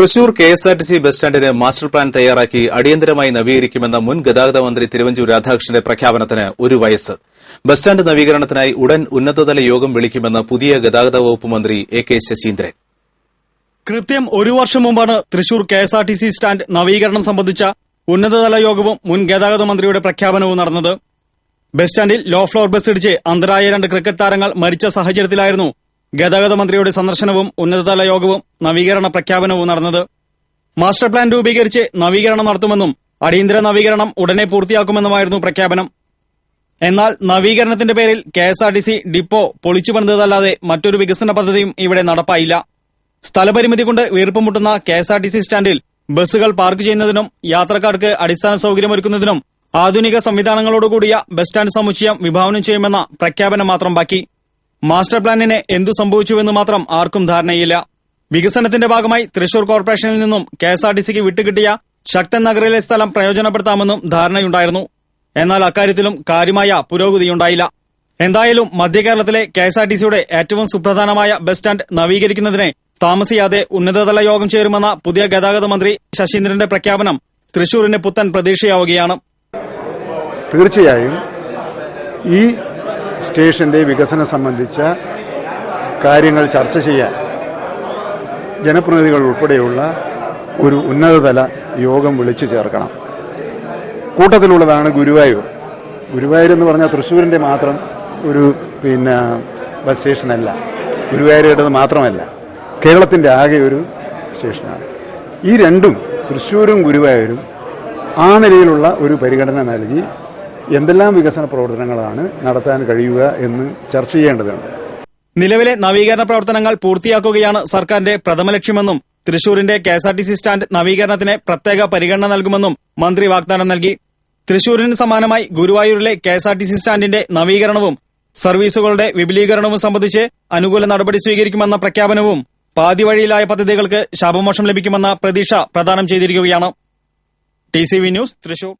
Thrissur K S R T C bus സ്റ്റാൻഡിന് master plan തയ്യാറാക്കി അടിയന്തരമായി നവീകരിക്കുമെന്ന മുൻ ഗതാഗത മന്ത്രി തിരുവഞ്ചൂർ രാധാകൃഷ്ണന്റെ പ്രഖ്യാപനത്തിന് ഒരു വയസ്സ്. ബസ് സ്റ്റാൻഡ് നവീകരണത്തിനായി ഉടൻ ഉന്നതതല യോഗം വിളിക്കുമെന്ന് പുതിയ ഗതാഗത വകുപ്പ് മന്ത്രി എ കെ ശശീന്ദ്രൻ. കൃത്യം ഒരു വർഷം മുമ്പാണ് Thrissur K S R T C stand നവീകരണം സംബന്ധിച്ച ഉന്നതതല യോഗവും മുൻ ഗതാഗത മന്ത്രിയുടെ പ്രഖ്യാപനവും നടന്നത്. ബസ് സ്റ്റാൻഡിൽ ലോ ഫ്ലോർ ബസ് ഇടിച്ച് അന്തരായ രണ്ട് ക്രിക്കറ്റ് താരങ്ങൾ മരിച്ച സാഹചര്യത്തിലായിരുന്നു ഗതാഗത മന്ത്രിയുടെ സന്ദർശനവും ഉന്നതതല യോഗവും നവീകരണ പ്രഖ്യാപനവും നടന്നത്. മാസ്റ്റർ പ്ലാൻ രൂപീകരിച്ച് നവീകരണം നടത്തുമെന്നും അടിയന്തര നവീകരണം ഉടനെ പൂർത്തിയാക്കുമെന്നുമായിരുന്നു പ്രഖ്യാപനം. എന്നാൽ നവീകരണത്തിന്റെ പേരിൽ K S R T C depot പൊളിച്ചു പണിതല്ലാതെ മറ്റൊരു വികസന പദ്ധതിയും ഇവിടെ നടപ്പായില്ല. സ്ഥലപരിമിതി കൊണ്ട് വീർപ്പുമുട്ടുന്ന K S R T C സ്റ്റാൻഡിൽ ബസ്സുകൾ പാർക്ക് ചെയ്യുന്നതിനും യാത്രക്കാർക്ക് അടിസ്ഥാന സൗകര്യമൊരുക്കുന്നതിനും ആധുനിക സംവിധാനങ്ങളോടുകൂടിയ ബസ് സ്റ്റാൻഡ് സമുച്ചയം വിഭാവനം ചെയ്യുമെന്ന പ്രഖ്യാപനം മാത്രം ബാക്കി. മാസ്റ്റർ പ്ലാനിന് എന്തു സംഭവിച്ചുവെന്ന് മാത്രം ആർക്കും ധാരണയില്ല. വികസനത്തിന്റെ ഭാഗമായി തൃശൂർ കോർപ്പറേഷനിൽ നിന്നും കെ എസ് ആർ ടി സിക്ക് വിട്ടുകിട്ടിയ ശക്തൻ നഗറിലെ സ്ഥലം പ്രയോജനപ്പെടുത്താമെന്നും ധാരണയുണ്ടായിരുന്നു. എന്നാൽ അക്കാര്യത്തിലും കാര്യമായ പുരോഗതിയുണ്ടായില്ല. എന്തായാലും മധ്യ കേരളത്തിലെ കെ എസ് ആർ ടി സിയുടെ ഏറ്റവും സുപ്രധാനമായ ബസ് സ്റ്റാൻഡ് നവീകരിക്കുന്നതിന് താമസിയാതെ ഉന്നതതല യോഗം ചേരുമെന്ന പുതിയ ഗതാഗത മന്ത്രി ശശീന്ദ്രന്റെ പ്രഖ്യാപനം തൃശൂരിന് പുത്തൻ പ്രതീക്ഷയാവുകയാണ്. തീർച്ചയായും ഈ സ്റ്റേഷന്റെ വികസനം സംബന്ധിച്ച കാര്യങ്ങൾ ചർച്ച ചെയ്യാൻ ജനപ്രതിനിധികൾ ഉൾപ്പെടെയുള്ള ഒരു ഉന്നതതല യോഗം വിളിച്ചു ചേർക്കണം. കൂട്ടത്തിലുള്ളതാണ് ഗുരുവായൂർ. ഗുരുവായൂർ എന്ന് പറഞ്ഞാൽ തൃശ്ശൂരിന്റെ മാത്രം ഒരു പിന്നെ ബസ് സ്റ്റേഷനല്ല. ഗുരുവായൂരുടേത് മാത്രമല്ല. കേരളത്തിന്റെ ആകെ ഒരു സ്റ്റേഷനാണ്. ഈ രണ്ടും തൃശ്ശൂരും ഗുരുവായൂരും ആ നിലയിലുള്ള ഒരു പരിഗണന നൽകി എന്തെല്ലാം വികസന പ്രവർത്തനങ്ങളാണ് നടത്താൻ കഴിയുക എന്ന് ചർച്ച ചെയ്യേണ്ടതുണ്ട്. നിലവിലെ നവീകരണ പ്രവർത്തനങ്ങൾ പൂർത്തിയാക്കുകയാണ് സർക്കാരിന്റെ പ്രഥമ ലക്ഷ്യമെന്നും തൃശൂരിന്റെ K S R T C stand നവീകരണത്തിന് പ്രത്യേക പരിഗണന നൽകുമെന്നും മന്ത്രി വാഗ്ദാനം നൽകി. തൃശൂരിന് സമാനമായി ഗുരുവായൂരിലെ K S R T C സ്റ്റാൻഡിന്റെ നവീകരണവും സർവീസുകളുടെ വിപുലീകരണവും സംബന്ധിച്ച് അനുകൂല നടപടി സ്വീകരിക്കുമെന്ന പ്രഖ്യാപനവും പാതിവഴിയിലായ പദ്ധതികൾക്ക് ശാപമോഷം ലഭിക്കുമെന്ന പ്രതീക്ഷ പ്രദാനം ചെയ്തിരിക്കുകയാണ്. T news Thrissur.